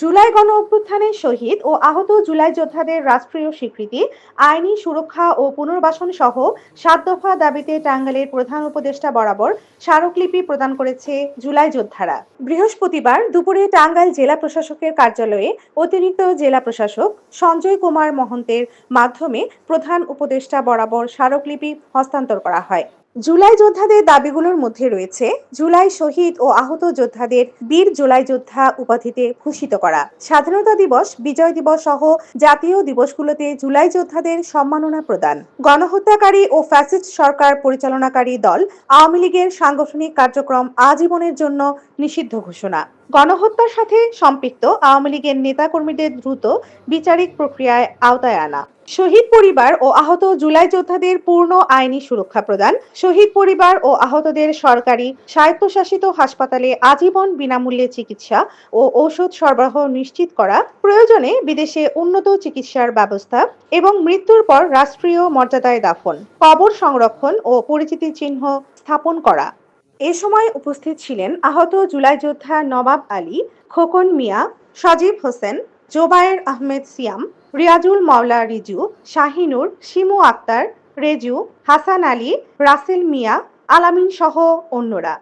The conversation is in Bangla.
জুলাই গণ অভ্যুত্থানের শহীদ ও আহত জুলাই যোদ্ধাদের রাষ্ট্রীয় স্বীকৃতি, আইনি সুরক্ষা ও পুনর্বাসন সহ সাত দফা দাবিতে টাঙ্গাইলের প্রধান উপদেষ্টা বরাবর স্মারকলিপি প্রদান করেছে জুলাই যোদ্ধারা। বৃহস্পতিবার দুপুরে টাঙ্গাইল জেলা প্রশাসকের কার্যালয়ে অতিরিক্ত জেলা প্রশাসক সঞ্জয় কুমার মহন্তের মাধ্যমে প্রধান উপদেষ্টা বরাবর স্মারকলিপি হস্তান্তর করা হয়। জুলাই যোদ্ধাদের দাবিগুলোর মধ্যে রয়েছে জুলাই শহীদ ও আহত যোদ্ধাদের বীর জুলাই যোদ্ধা উপাধিতে ভূষিত করা। স্বাধীনতা দিবস, বিজয় দিবস সহ জাতীয় দিবসগুলোতে জুলাই যোদ্ধাদের সম্মাননা প্রদান। গণহত্যাকারী ও ফ্যাসিস্ট সরকার পরিচালনাকারী দল আওয়ামী লীগের সাংগঠনিক কার্যক্রম আজীবনের জন্য নিষিদ্ধ ঘোষণা। গণহত্যার সাথে সম্পৃক্ত আওয়ামী লীগের নেতাকর্মীদের দ্রুত বিচারিক প্রক্রিয়ায় আওতায় আনা। শহীদ পরিবার ও আহত জুলাই যোদ্ধাদের পূর্ণ আইনি সুরক্ষা প্রদান। শহীদ পরিবার ও আহতদের সরকারি স্বায়ত্তশাসিত হাসপাতালে আজীবন বিনামূল্যে চিকিৎসা ও ঔষধ সরবরাহ নিশ্চিত করা। প্রয়োজনে বিদেশে উন্নত চিকিৎসার ব্যবস্থা এবং মৃত্যুর পর রাষ্ট্রীয় মর্যাদায় দাফন। কবর সংরক্ষণ ও পরিচিতি চিহ্ন স্থাপন করা। এ সময় উপস্থিত ছিলেন আহত জুলাই যোদ্ধা নবাব আলী, খোকন মিয়া, সজীব হোসেন, জোবায়ের আহমেদ সিয়াম, রিয়াজুল মাওলা রিজু, শাহিনুর, শিমু আক্তার, রেজু, হাসান আলী, রাসেল মিয়া, আলামিন সহ অন্যরা।